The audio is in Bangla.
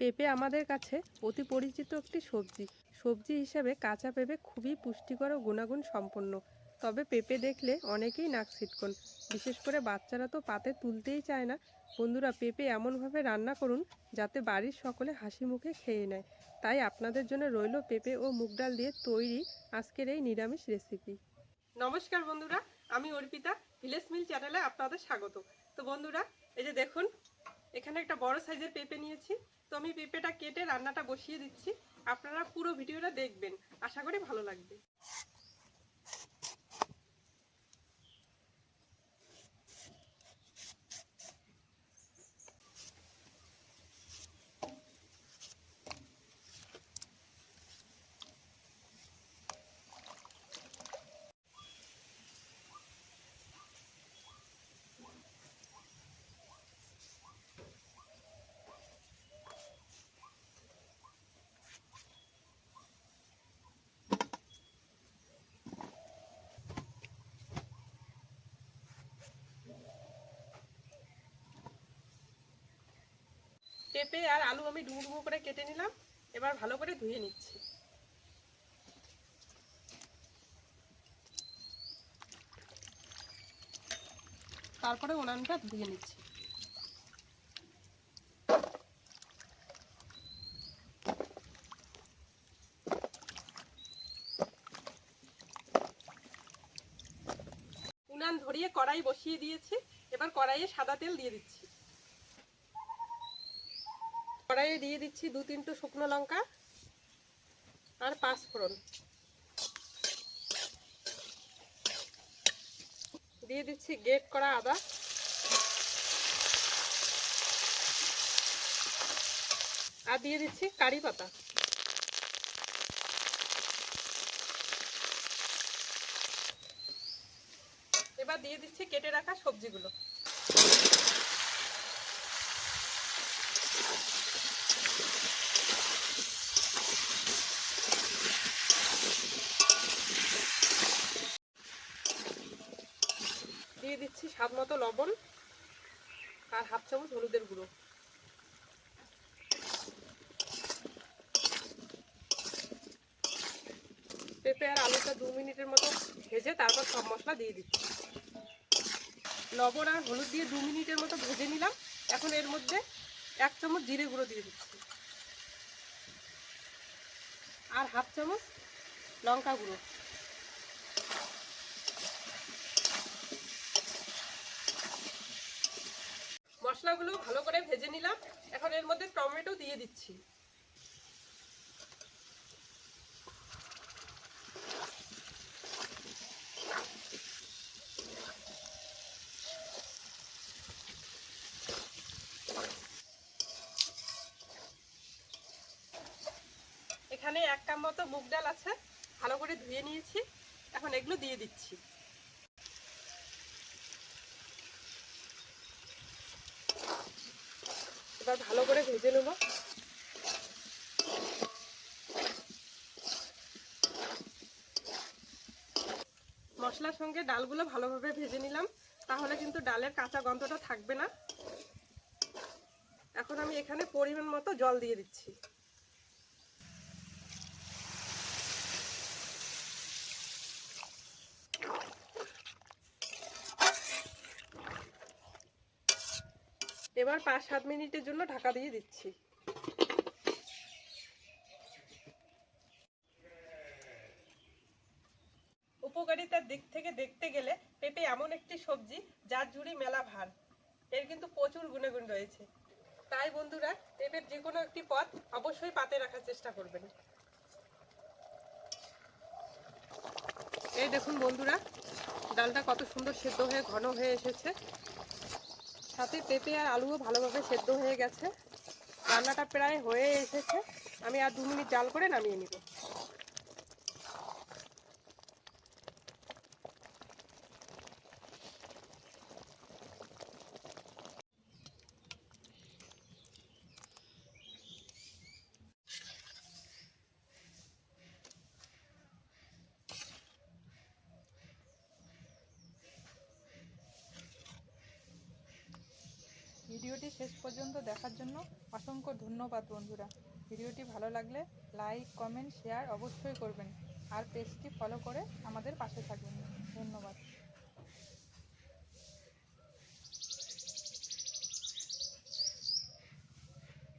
পেঁপে আমাদের কাছে অতি পরিচিত একটি সবজি। সবজি হিসাবে কাঁচা পেঁপে খুবই পুষ্টিকর ও গুণাগুণ সম্পন্ন। তবে পেঁপে দেখলে অনেকেই নাক ছিটকন। বিশেষ করে বাচ্চারা তো পাতে তুলতেই চায় না। বন্ধুরা, পেঁপে এমনভাবে রান্না করুন যাতে বাড়ির সকলে হাসি মুখে খেয়ে নেয়। তাই আপনাদের জন্য রইল পেঁপে ও মুগ ডাল দিয়ে তৈরি আজকের এই নিরামিষ রেসিপি। নমস্কার বন্ধুরা, আমি অর্পিতা, ভিলেজ মিল চ্যানেলে আপনাদের স্বাগত। তো বন্ধুরা, এই যে দেখুন এখানে একটা বড় সাইজের পেঁপে নিয়েছি। তো আমি পেঁপেটা কেটে রান্নাটা বসিয়ে দিচ্ছি। আপনারা পুরো ভিডিওটা দেখবেন। আশা করি ভালো লাগবে। পেঁপে আর আলু আমি ডুমো ডুমো করে কেটে নিলাম। এবার ভালো করে ধুয়ে নিচ্ছি। তারপরে উনানটা ধুয়ে নিচ্ছি। ধরিয়ে কড়াই বসিয়ে দিয়েছি। এবার কড়াইয়ে সাদা তেল দিয়ে দিচ্ছি। কড়াইয়ে দিয়ে দিচ্ছি দু তিনটে শুকনো লঙ্কা আর পাঁচ ফোড়ন। দিয়ে দিচ্ছি গেট করা আদা। আর দিয়ে দিচ্ছি কারি পাতা। এবার দিয়ে দিচ্ছি কেটে রাখা সবজিগুলো। দিচ্ছি স্বাদ মতো লবণ আর হাফ চামচ হলুদের গুঁড়ো। পেঁপে আর আলুটা দু মিনিটের মতো ভেজে তারপর সব মশলা দিয়ে দিচ্ছি। লবণ আর হলুদ দিয়ে দু মিনিটের মতো ভেজে নিলাম। এখন এর মধ্যে এক চামচ জিরে গুঁড়ো দিয়ে দিচ্ছি। আর হাফ চামচ লঙ্কা গুঁড়ো। মশলাগুলো ভালো করে ভেজে নিলাম। এখন এর মধ্যে টমেটো দিয়ে দিচ্ছি। এখানে এক কাপ মতো মুগ ডাল আছে, ভালো করে ধুয়ে নিয়েছি। এখন এগুলো দিয়ে দিচ্ছি। এবার ভালো করে ভেজে নেব। মশলার সঙ্গে ডালগুলো ভালোভাবে ভেজে নিলাম, তাহলে কিন্তু ডালের কাঁচা গন্ধটা থাকবে না। এখন আমি এখানে পরিমাণ মতো জল দিয়ে দিচ্ছি। এবার পাঁচ সাত মিনিটের জন্য ঢাকা দিয়ে দিচ্ছি। উপকারিতার দিক থেকে দেখতে গেলে পেঁপে এমন একটি সবজি যার ঝুড়ি মেলা ভার। এর কিন্তু প্রচুর গুণাগুণ রয়েছে। তাই বন্ধুরা, পেঁপের যে কোনো একটি পদ অবশ্যই পাতে রাখার চেষ্টা করবেন। এই দেখুন বন্ধুরা, ডালটা কত সুন্দর সেদ্ধ হয়ে, ঘন হয়ে এসেছে। সাথে পেঁপে আর আলুও ভালোভাবে সেদ্ধ হয়ে গেছে। রান্নাটা প্রায় হয়ে এসেছে। আমি আর দু মিনিট জাল করে নামিয়ে নিব। ভিডিওটি শেষ পর্যন্ত দেখার জন্য অসংখ্য ধন্যবাদ বন্ধুরা। ভিডিওটি ভালো লাগলে লাইক, কমেন্ট, শেয়ার অবশ্যই করবেন। আর পেজটি ফলো করে আমাদের পাশে থাকবেন ধন্যবাদ।